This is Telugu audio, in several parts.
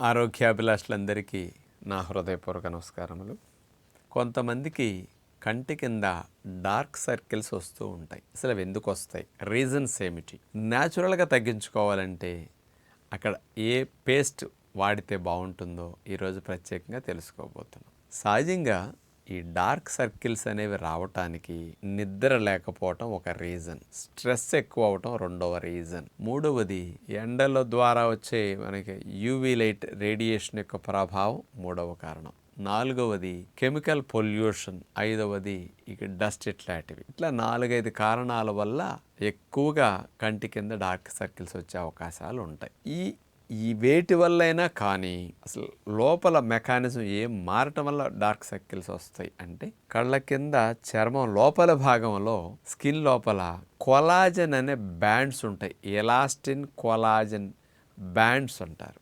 ఆరోగ్యాభిలాషులందరికీ నా హృదయపూర్వక నమస్కారములు. కొంతమందికి కంటి కింద డార్క్ సర్కిల్స్ వస్తూ ఉంటాయి. అసలు అవి ఎందుకు వస్తాయి? రీజన్స్ ఏమిటి? న్యాచురల్గా తగ్గించుకోవాలంటే అక్కడ ఏ పేస్ట్ వాడితే బాగుంటుందో ఈరోజు ప్రత్యేకంగా తెలుసుకోబోతున్నాం. సహజంగా ఈ డార్క్ సర్కిల్స్ అనేవి రావటానికి నిద్ర లేకపోవటం ఒక రీజన్. స్ట్రెస్ ఎక్కువ అవటం రెండవ రీజన్. మూడవది ఎండల ద్వారా వచ్చే మనకి యూవీ లైట్ రేడియేషన్ యొక్క ప్రభావం మూడవ కారణం. నాలుగవది కెమికల్ పొల్యూషన్. ఐదవది ఇక డస్ట్ ఇట్లాంటివి. ఇట్లా నాలుగైదు కారణాల వల్ల ఎక్కువగా కంటి కింద డార్క్ సర్కిల్స్ వచ్చే అవకాశాలు ఉంటాయి ఈ ఈ వేటి వల్లైనా కానీ అసలు లోపల మెకానిజం ఏం మారటం వల్ల డార్క్ సర్కిల్స్ వస్తాయి అంటే కళ్ళ కింద చర్మం లోపల భాగంలో స్కిన్ లోపల కొలాజన్ అనే బ్యాండ్స్ ఉంటాయి. ఎలాస్టిన్ కొలాజన్ బ్యాండ్స్ అంటారు.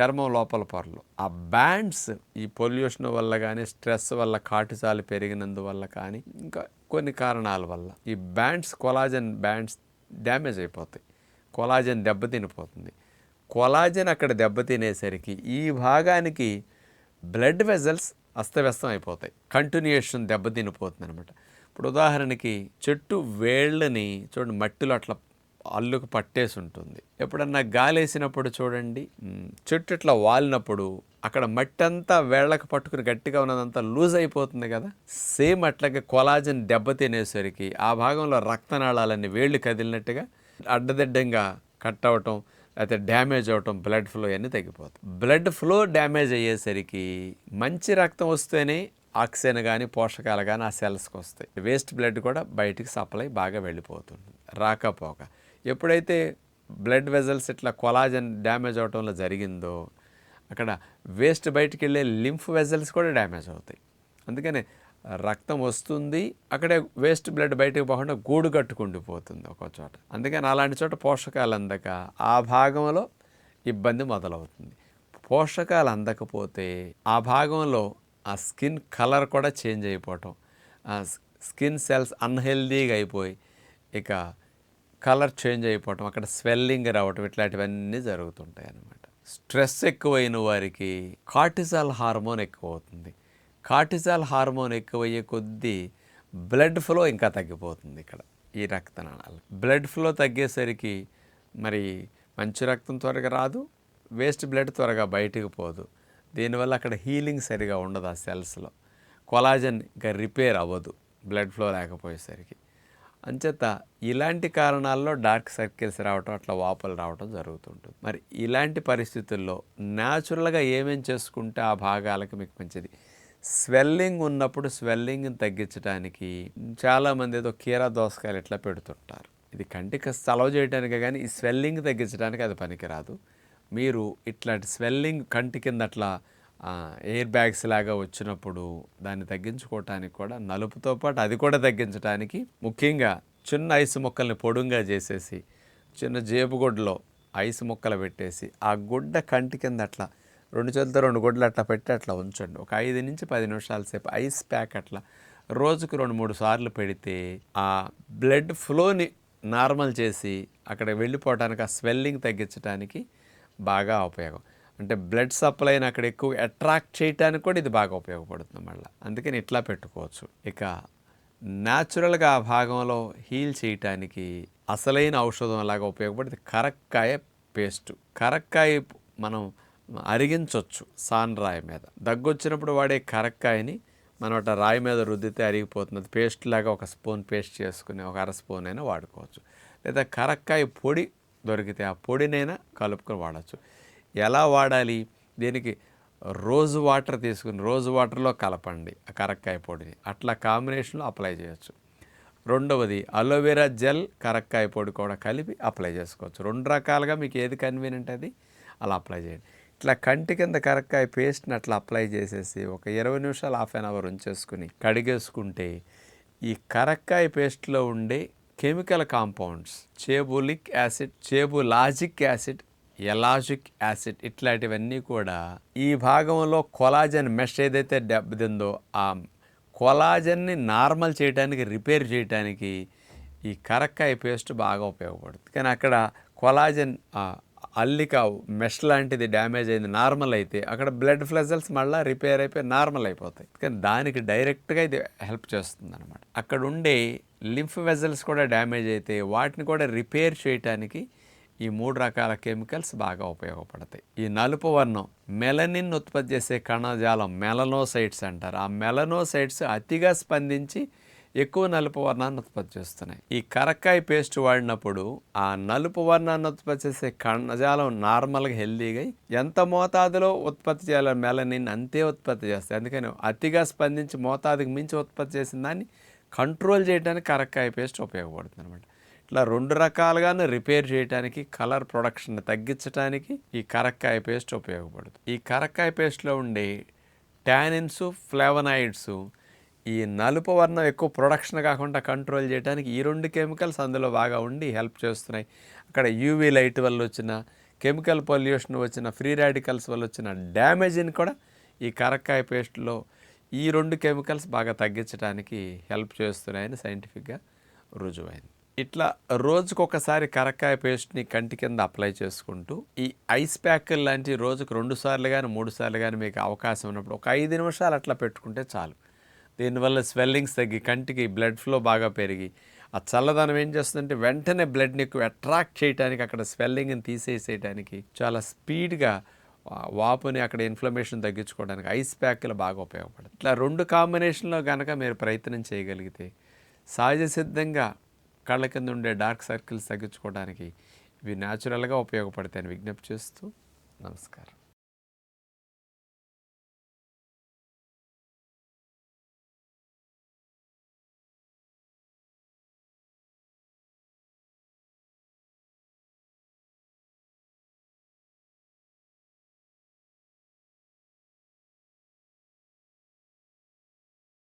చర్మం లోపల పొరలు. ఆ బ్యాండ్స్ ఈ పొల్యూషన్ వల్ల కానీ స్ట్రెస్ వల్ల కాటుసాలు పెరిగినందువల్ల కానీ ఇంకా కొన్ని కారణాల వల్ల ఈ బ్యాండ్స్ కొలాజన్ బ్యాండ్స్ డ్యామేజ్ అయిపోతాయి. కొలాజన్ దెబ్బతినిపోతుంది. కొలాజన్ అక్కడ దెబ్బతినేసరికి ఈ భాగానికి బ్లడ్ వెజల్స్ అస్తవ్యస్తం అయిపోతాయి కంటిన్యూషన్ దెబ్బతినిపోతుంది అనమాట ఇప్పుడు ఉదాహరణకి చెట్టు వేళ్ళని చూడండి మట్టిలో అట్లా అల్లుకు పట్టేసి ఉంటుంది ఎప్పుడన్నా గాలేసినప్పుడు చూడండి చెట్టు ఇట్లా వాలినప్పుడు అక్కడ మట్టి అంతా వేళ్ళకు పట్టుకుని గట్టిగా ఉన్నదంతా లూజ్ అయిపోతుంది కదా. సేమ్ అట్లాగే కొలాజన్ దెబ్బతినేసరికి ఆ భాగంలో రక్తనాళాలన్నీ వేళ్ళు కదిలినట్టుగా అడ్డదిడ్డంగా కట్ అవటం లేకపోతే డ్యామేజ్ అవటం బ్లడ్ ఫ్లో అన్నీ తగ్గిపోతాయి. బ్లడ్ ఫ్లో డ్యామేజ్ అయ్యేసరికి మంచి రక్తం వస్తేనే ఆక్సిజన్ కానీ పోషకాలు కానీ ఆ సెల్స్కి వస్తాయి. వేస్ట్ బ్లడ్ కూడా బయటికి సప్లై బాగా వెళ్ళిపోతుంది. రాకపోక. ఎప్పుడైతే బ్లడ్ వెజల్స్ ఇట్లా కొలాజన్ డ్యామేజ్ అవటంలో జరిగిందో అక్కడ వేస్ట్ బయటికి వెళ్ళే లింఫ్ వెజల్స్ కూడా డ్యామేజ్ అవుతాయి. అందుకనే రక్తం వస్తుంది అక్కడే వేస్ట్ బ్లడ్ బయటకు పోకుండా గూడు కట్టుకుండిపోతుంది ఒక చోట. అందుకని అలాంటి చోట పోషకాలు అందక ఆ భాగంలో ఇబ్బంది మొదలవుతుంది. పోషకాలు అందకపోతే ఆ భాగంలో ఆ స్కిన్ కలర్ కూడా చేంజ్ అయిపోవటం. ఆ స్కిన్ సెల్స్ అన్హెల్దీగా అయిపోయి ఇక కలర్ చేంజ్ అయిపోవటం అక్కడ స్వెల్లింగ్ రావటం ఇట్లాంటివన్నీ జరుగుతుంటాయి అన్నమాట స్ట్రెస్ ఎక్కువైన వారికి కార్టిజాల్ హార్మోన్ ఎక్కువ అవుతుంది కార్టిజాల్ హార్మోన్ ఎక్కువయ్యే కొద్దీ బ్లడ్ ఫ్లో ఇంకా తగ్గిపోతుంది ఇక్కడ ఈ రక్తనాళాలు. బ్లడ్ ఫ్లో తగ్గేసరికి మరి మంచి రక్తం త్వరగా రాదు వేస్ట్ బ్లడ్ త్వరగా బయటికి పోదు. దీనివల్ల అక్కడ హీలింగ్ సరిగా ఉండదు ఆ సెల్స్లో. కొలాజన్ ఇంకా రిపేర్ అవ్వదు బ్లడ్ ఫ్లో లేకపోయేసరికి. అంచేత ఇలాంటి కారణాల్లో డార్క్ సర్కిల్స్ రావటం అట్లా వాపులు రావటం జరుగుతుంటుంది. మరి ఇలాంటి పరిస్థితుల్లో న్యాచురల్గా ఏమేం చేసుకుంటే ఆ భాగాలకు మీకు మంచిది? స్వెల్లింగ్ ఉన్నప్పుడు స్వెల్లింగ్ని తగ్గించడానికి చాలామంది ఏదో కీరా దోసకాయలు ఇట్లా పెడుతుంటారు. ఇది కంటికి సెలవు చేయడానికి కానీ ఈ స్వెల్లింగ్ తగ్గించడానికి అది పనికిరాదు. మీరు ఇట్లాంటి స్వెల్లింగ్ కంటి కింద అట్లా ఎయిర్ బ్యాగ్స్ లాగా వచ్చినప్పుడు దాన్ని తగ్గించుకోవటానికి కూడా నలుపుతో పాటు అది కూడా తగ్గించడానికి ముఖ్యంగా చిన్న ఐసు ముక్కల్ని పొడుంగా చేసేసి చిన్న జేబు గుడ్డలో ఐస్ ముక్కలు పెట్టేసి ఆ గుడ్డ కంటి కింద అట్లా రెండు చేతులతో రెండు గుడ్లు అట్లా పెట్టి అట్లా ఉంచండి. ఒక ఐదు నుంచి పది నిమిషాల సేపు ఐస్ ప్యాక్ అట్లా రోజుకు రెండు మూడు సార్లు పెడితే ఆ బ్లడ్ ఫ్లోని నార్మల్ చేసి అక్కడ వెళ్ళిపోవడానికి ఆ స్వెల్లింగ్ తగ్గించడానికి బాగా ఉపయోగం. అంటే బ్లడ్ సప్లైని అక్కడ ఎక్కువ అట్రాక్ట్ చేయడానికి కూడా ఇది బాగా ఉపయోగపడుతుంది మళ్ళీ. అందుకని ఇట్లా పెట్టుకోవచ్చు. ఇక న్యాచురల్గా ఆ భాగంలో హీల్ చేయటానికి అసలైన ఔషధం లాగా ఉపయోగపడేది కరక్కాయ పేస్ట్. కరక్కాయ మనం అరిగించవచ్చు సాన్ రాయి మీద. దగ్గు వచ్చినప్పుడు వాడే కరక్కాయని మనం అట్లా రాయి మీద రుద్దితే అరిగిపోతుంది పేస్ట్ లాగా ఒక స్పూన్ పేస్ట్ చేసుకుని ఒక అర స్పూన్ అయినా వాడుకోవచ్చు. లేదా కరక్కాయ పొడి దొరికితే ఆ పొడినైనా కలుపుకొని వాడచ్చు. ఎలా వాడాలి? దీనికి రోజు వాటర్ తీసుకుని రోజు వాటర్లో కలపండి ఆ కరక్కాయ పొడిని. అట్లా కాంబినేషన్లో అప్లై చేయొచ్చు. రెండవది అలోవెరా జెల్ కరక్కాయ పొడి కూడా కలిపి అప్లై చేసుకోవచ్చు. రెండు రకాలుగా మీకు ఏది కన్వీనియంట్ అది? అలా అప్లై చేయండి. ఇట్లా కంటి కింద కరక్కాయ పేస్ట్ని అట్లా అప్లై చేసేసి ఒక ఇరవై నిమిషాలు హాఫ్ అన్ అవర్ ఉంచేసుకుని కడిగేసుకుంటే ఈ కరక్కాయ పేస్ట్లో ఉండే chemical compounds chebulic acid chebulagic acid ellagic acid ఇట్లాంటివన్నీ కూడా ఈ భాగంలో కొలాజన్ మెష్ ఏదైతే దెబ్బతిందో ఆ కొలాజన్ని నార్మల్ చేయడానికి రిపేర్ చేయడానికి ఈ కరక్కాయ పేస్ట్ బాగా ఉపయోగపడుతుంది. కానీ అక్కడ కొలాజన్ అల్లిక మెష్ లాంటిది డ్యామేజ్ అయింది నార్మల్ అయితే అక్కడ బ్లడ్ ఫ్లెజల్స్ మళ్ళీ రిపేర్ అయిపోయి నార్మల్ అయిపోతాయి. కానీ దానికి డైరెక్ట్గా ఇది హెల్ప్ చేస్తుంది అనమాట అక్కడ ఉండే లింఫ్ వెజల్స్ కూడా డ్యామేజ్ అయితే వాటిని కూడా రిపేర్ చేయటానికి ఈ మూడు రకాల కెమికల్స్ బాగా ఉపయోగపడతాయి. ఈ నలుపు వర్ణం మెలనిన్ ఉత్పత్తి చేసే కణజాలం మెలనోసైట్స్ అంటారు. ఆ మెలనోసైట్స్ అతిగా స్పందించి ఎక్కువ నలుపు వర్ణాన్ని ఉత్పత్తి చేస్తున్నాయి. ఈ కరక్కాయ పేస్ట్ వాడినప్పుడు ఆ నలుపు వర్ణాన్ని ఉత్పత్తి చేసే కణజాలం నార్మల్గా హెల్దీగా ఎంత మోతాదులో ఉత్పత్తి చేయాలో మెలనిన్ అంతే ఉత్పత్తి చేస్తాయి. అందుకని అతిగా స్పందించి మోతాదుకి మించి ఉత్పత్తి చేసిన దాన్ని కంట్రోల్ చేయడానికి కరక్కాయ పేస్ట్ ఉపయోగపడుతుంది అనమాట ఇట్లా రెండు రకాలుగాను రిపేర్ చేయడానికి కలర్ ప్రొడక్షన్ తగ్గించడానికి ఈ కరక్కాయ పేస్ట్ ఉపయోగపడుతుంది. ఈ కరక్కాయ పేస్ట్లో ఉండే ట్యానిన్స్ ఫ్లేవనాయిడ్స్ ఈ నలుపు వర్ణం ఎక్కువ ప్రొడక్షన్ కాకుండా కంట్రోల్ చేయడానికి ఈ రెండు కెమికల్స్ అందులో బాగా ఉండి హెల్ప్ చేస్తున్నాయి. అక్కడ యూవీ లైట్ వల్ల వచ్చిన కెమికల్ పొల్యూషన్ వచ్చిన ఫ్రీ రాడికల్స్ వల్ల వచ్చిన డ్యామేజ్ని కూడా ఈ కరక్కాయ పేస్ట్లో ఈ రెండు కెమికల్స్ బాగా తగ్గించడానికి హెల్ప్ చేస్తున్నాయని సైంటిఫిక్గా రుజువైంది. ఇట్లా రోజుకొకసారి కరక్కాయ పేస్ట్ని కంటి కింద అప్లై చేసుకుంటూ ఈ ఐస్ ప్యాక్ లాంటి రోజుకు రెండు సార్లు కానీ మూడు సార్లు కానీ మీకు అవకాశం ఉన్నప్పుడు ఒక ఐదు నిమిషాలు అట్లా పెట్టుకుంటే చాలు. దీనివల్ల స్వెల్లింగ్స్ తగ్గి కంటికి బ్లడ్ ఫ్లో బాగా పెరిగి. ఆ చల్లదనం ఏం చేస్తుందంటే వెంటనే బ్లడ్ని ఎక్కువ అట్రాక్ట్ చేయడానికి అక్కడ స్వెల్లింగ్ని తీసేసేయడానికి చాలా స్పీడ్గా వాపుని అక్కడ ఇన్ఫ్లమేషన్ తగ్గించుకోవడానికి ఐస్ ప్యాక్లు బాగా ఉపయోగపడతాయి. ఇట్లా రెండు కాంబినేషన్లో కనుక మీరు ప్రయత్నం చేయగలిగితే సహజ సిద్ధంగా కళ్ళ కింద ఉండే డార్క్ సర్కిల్స్ తగ్గించుకోవడానికి ఇవి న్యాచురల్గా ఉపయోగపడతాయని విజ్ఞప్తి చేస్తూ నమస్కారం.